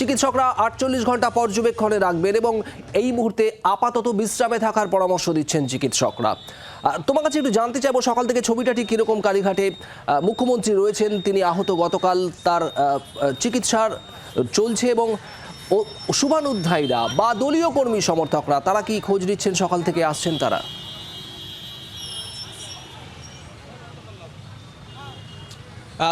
চিকিৎসকরা আটচল্লিশ ঘণ্টা পর্যবেক্ষণে রাখবেন এবং এই মুহূর্তে আপাতত বিশ্রামে থাকার পরামর্শ দিচ্ছেন চিকিৎসকরা। তোমার কাছে একটু জানতে চাইব, সকাল থেকে ছবিটা ঠিক কীরকম কালীঘাটে? মুখ্যমন্ত্রী রয়েছেন, তিনি আহত গতকাল, তার চিকিৎসার চলছে এবং ও- শুভানুধ্যায়ীরা বা দলীয় কর্মী সমর্থকরা, তারা কি খোঁজ নিচ্ছেন, সকাল থেকে আসছেন তারা?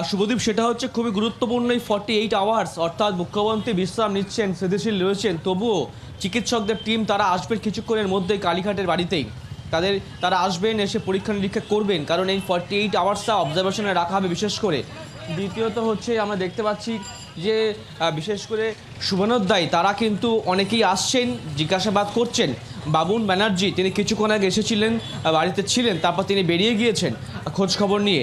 শুভদীপ, সেটা হচ্ছে খুবই গুরুত্বপূর্ণ এই ফর্টি এইট আওয়ার্স অর্থাৎ মুখ্যমন্ত্রী বিশ্রাম নিচ্ছেন, স্থিতিশীল রয়েছেন। তবুও চিকিৎসকদের টিম তারা আসবে কিছুক্ষণের মধ্যেই কালীঘাটের বাড়িতেই। তাদের, তারা আসবেন, এসে পরীক্ষা নিরীক্ষা করবেন, কারণ এই ফর্টি এইট আওয়ার্সটা অবজারভেশনে রাখা হবে বিশেষ করে। দ্বিতীয়ত হচ্ছে আমরা দেখতে পাচ্ছি যে বিশেষ করে শুভনোদ্দায়ী তারা কিন্তু অনেকেই আসছেন, জিজ্ঞাসাবাদ করছেন। বাবুন ব্যানার্জি, তিনি কিছুক্ষণ আগে এসেছিলেন বাড়িতে ছিলেন, তারপর তিনি বেরিয়ে গিয়েছেন খোঁজ খবর নিয়ে।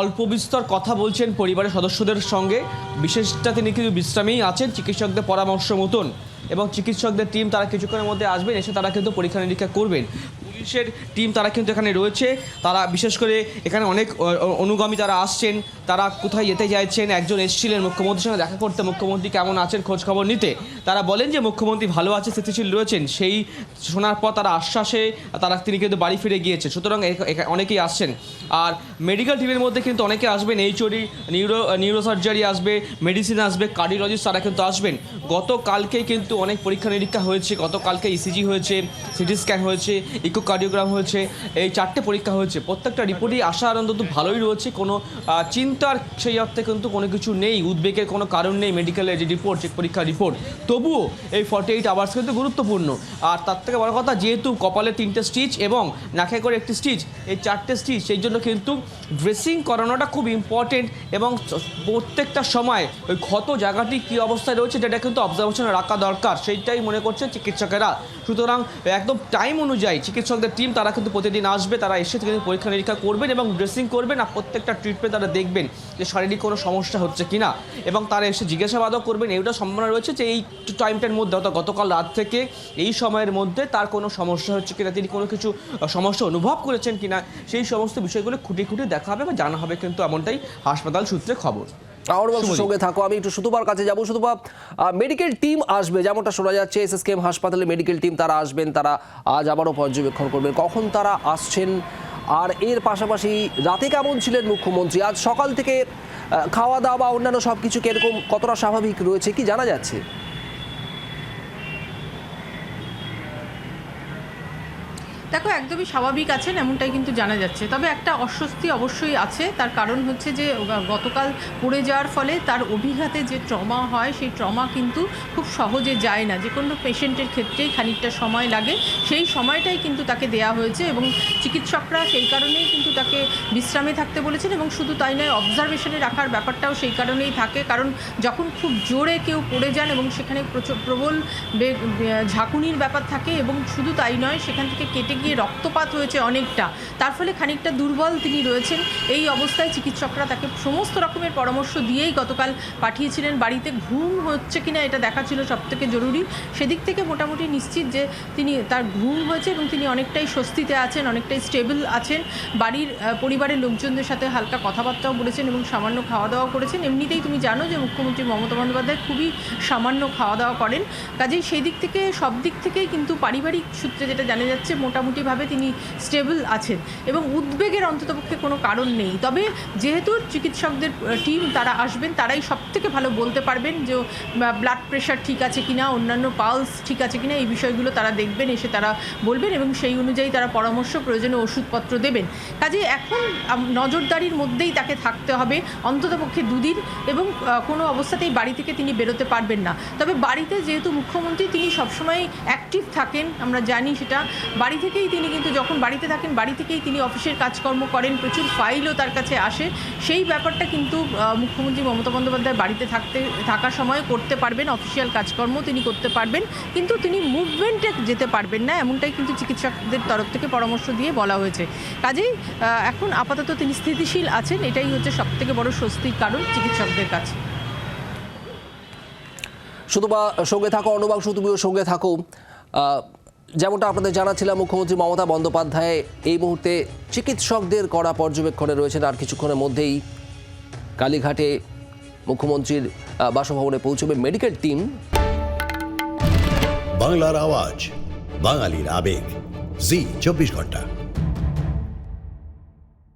অল্প বিস্তর কথা বলছেন পরিবারের সদস্যদের সঙ্গে। বিশেষটা তিনি কিন্তু বিশ্রামেই আছেন, চিকিৎসকদের পরামর্শ মতন। এবং চিকিৎসকদের টিম তারা কিছুক্ষণের মধ্যে আসবেন, এসে তারা কিন্তু পরীক্ষা নিরীক্ষা করবেন। পুলিশের টিম তারা কিন্তু এখানে রয়েছে। তারা বিশেষ করে এখানে অনেক অনুগামী তারা আসছেন, তারা কোথায় যেতে চাইছেন? একজন এসেছিলেন মুখ্যমন্ত্রীর সঙ্গে দেখা করতে। মুখ্যমন্ত্রী কেমন আছেন? খোঁজ খবর নিতে। তারা বলেন যে মুখ্যমন্ত্রী ভালো আছে, স্থিতিশীল রয়েছেন। সেই শোনার পর তারা আশ্বাসে তারা, তিনি কিন্তু বাড়ি ফিরে গিয়েছে সুতরাং অনেকেই আসছেন। আর মেডিকেল টিমের মধ্যে কিন্তু অনেকে আসবেন। এইচওডি নিউরো নিউরোসার্জারি আসবে মেডিসিন আসবে কার্ডিওলজিস্ট তারা কিন্তু আসবেন। গতকালকেই কিন্তু অনেক পরীক্ষা নিরীক্ষা হয়েছে। গতকালকে ইসিজি হয়েছে সিটি স্ক্যান হয়েছে ইকোকার্ডিওগ্রাম হয়েছে, এই চারটে পরীক্ষা হয়েছে। প্রত্যেকটা রিপোর্টই আশা আনন্দ ভালোই রয়েছে। কোনো চিন্তার সেই অর্থে কিন্তু কোনো কিছু নেই, উদ্বেগের কোনো কারণ নেই মেডিকেলের যে রিপোর্ট চেক পরীক্ষার রিপোর্ট তবুও এই ফর্টি এইট আওয়ার্স কিন্তু গুরুত্বপূর্ণ। আর তার থেকে বড় কথা, যেহেতু কপালে তিনটে স্টিচ এবং নাকে করে একটি স্টিচ এই চারটে স্টিচ সেই জন্য কিন্তু ড্রেসিং করানোটা খুব ইম্পর্টেন্ট এবং প্রত্যেকটা সময় ওই ক্ষত জায়গাটি কী অবস্থায় রয়েছে যেটা কিন্তু অবজারভেশনে রাখা দরকার। সেইটাই মনে করছে চিকিৎসকেরা। সুতরাং একদম টাইম অনুযায়ী চিকিৎসকদের টিম তারা কিন্তু প্রতিদিন আসবে, তারা এসে কিন্তু পরীক্ষা নিরীক্ষা করবেন এবং ড্রেসিং করবেন আর প্রত্যেকটা ট্রিটমেন্ট তারা দেখবেন যে শারীরিক কোনো সমস্যা হচ্ছে কিনা। এবং তারা এসে জিজ্ঞাসাবাদও করবেন এইটা সম্ভাবনা রয়েছে যে এই টাইমটার মধ্যে, অর্থাৎ গতকাল রাত থেকে এই সময়ের মধ্যে তার কোনো সমস্যা হচ্ছে কিনা, তিনি কোনো কিছু সমস্যা অনুভব করেছেন কিনা, সেই সমস্ত বিষয়গুলো খুঁটি খুঁটি দেখা হবে বা জানা হবে কিন্তু এমনটাই হাসপাতাল সূত্রে খবর। আমার। সঙ্গে থাকো। আমি একটু সুতপার কাছে যাব। সুতপা মেডিকেল টিম আসবে যেমনটা শোনা যাচ্ছে এসএসকেএম হাসপাতালে মেডিকেল টিম তারা আসবেন তারা আজ আবারও পর্যবেক্ষণ করবেন। কখন তারা আসছেন? আর এর পাশাপাশি রাতে কেমন ছিলেন মুখ্যমন্ত্রী? আজ সকাল থেকে খাওয়া দাওয়া বা অন্যান্য সব কিছু কীরকম কতটা স্বাভাবিক রয়েছে কি জানা যাচ্ছে? দেখো, একদমই স্বাভাবিক আছেন, এমনটাই কিন্তু জানা যাচ্ছে। তবে একটা অস্বস্তি অবশ্যই আছে। তার কারণ হচ্ছে যে গতকাল পড়ে যাওয়ার ফলে তার অভিঘাতে যে ট্রমা হয়, সেই ট্রমা কিন্তু খুব সহজে যায় না। যে কোনো পেশেন্টের ক্ষেত্রেই খানিকটা সময় লাগে। সেই সময়টাই কিন্তু তাকে দেয়া হয়েছে এবং চিকিৎসকরা সেই কারণেই কিন্তু তাকে বিশ্রামে থাকতে বলেছেন এবং শুধু তাই নয় অবজারভেশনে রাখার ব্যাপারটাও সেই কারণেই থাকে। কারণ যখন খুব জোরে কেউ পড়ে যান এবং সেখানে প্রচুর প্রবল ঝাঁকুনির ব্যাপার থাকে এবং শুধু তাই নয়, সেখান থেকে কেটে গিয়ে রক্তপাত হয়েছে অনেকটা। তার ফলে খানিকটা দুর্বল তিনি রয়েছেন। এই অবস্থায় চিকিৎসকরা তাকে সমস্ত রকমের পরামর্শ দিয়েই গতকাল পাঠিয়েছিলেন। বাড়িতে ঘুম হচ্ছে কিনা এটা দেখা ছিল সবথেকে জরুরি। সেদিক থেকে মোটামুটি নিশ্চিত যে তিনি তার ঘুম হয়েছে এবং তিনি অনেকটাই স্বস্তিতে আছেন, অনেকটাই স্টেবল আছেন। বাড়ির পরিবারের লোকজনদের সাথে হালকা কথাবার্তাও বলেছেন এবং সামান্য খাওয়া দাওয়া করেছেন। এমনিতেই তুমি জানো যে মুখ্যমন্ত্রী মমতা বন্দ্যোপাধ্যায় খুবই সামান্য খাওয়া দাওয়া করেন। কাজেই সেই দিক থেকে, সব দিক থেকেই কিন্তু পারিবারিক সূত্রে যেটা জানা যাচ্ছে মোটামুটিভাবে তিনি স্টেবল আছেন এবং উদ্বেগের অন্ততপক্ষে কোনো কারণ নেই। তবে যেহেতু চিকিৎসকদের টিম তারা আসবেন, তারাই সব থেকে ভালো বলতে পারবেন যে ব্লাড প্রেশার ঠিক আছে কিনা, অন্যান্য পালস ঠিক আছে কিনা, এই বিষয়গুলো তারা দেখবেন, এসে তারা বলবেন এবং সেই অনুযায়ী তারা পরামর্শ, প্রয়োজনে ওষুধপত্র দেবেন। কাজে এখন নজরদারির মধ্যেই তাকে থাকতে হবে, অন্ততপক্ষে দুদিন এবং কোনো অবস্থাতেই বাড়ি থেকে তিনি বেরোতে পারবেন না। তবে বাড়িতে যেহেতু মুখ্যমন্ত্রী, তিনি সবসময় অ্যাক্টিভ থাকেন, আমরা জানি সেটা। বাড়ি থেকেই তিনি কিন্তু যখন বাড়িতে থাকেন, বাড়ি থেকেই তিনি অফিসের কাজকর্ম করেন, প্রচুর ফাইলও তার কাছে আসে। সেই ব্যাপারটা কিন্তু মুখ্যমন্ত্রী মমতা বন্দ্যোপাধ্যায় বাড়িতে থাকতে, থাকার সময় করতে পারবেন অফিসিয়াল কাজকর্ম তিনি করতে পারবেন, কিন্তু তিনি মুভমেন্টে যেতে পারবেন না, এমনটাই কিন্তু চিকিৎসকদের তরফ থেকে পরামর্শ দিয়ে বলা হয়েছে। কাজেই এখন আপাতত তিনি স্থিতিশীল আছেন, এটাই হচ্ছে সবথেকে বড় স্বস্তির কারণ চিকিৎসকদের কাছে। শুধু বা সঙ্গে থাকো অনুবাংশ তুমিও সঙ্গে থাকো। যেমনটা আপনাদের জানাচ্ছিলাম, মুখ্যমন্ত্রী মমতা বন্দ্যোপাধ্যায় এই মুহূর্তে চিকিৎসকদের কড়া পর্যবেক্ষণে রয়েছেন। আর কিছুক্ষণের মধ্যেই কালীঘাটে মুখ্যমন্ত্রীর বাসভবনে পৌঁছবে মেডিকেল টিম। বাংলার আওয়াজ, বাঙালির আবেগ। জি, চব্বিশ ঘণ্টা।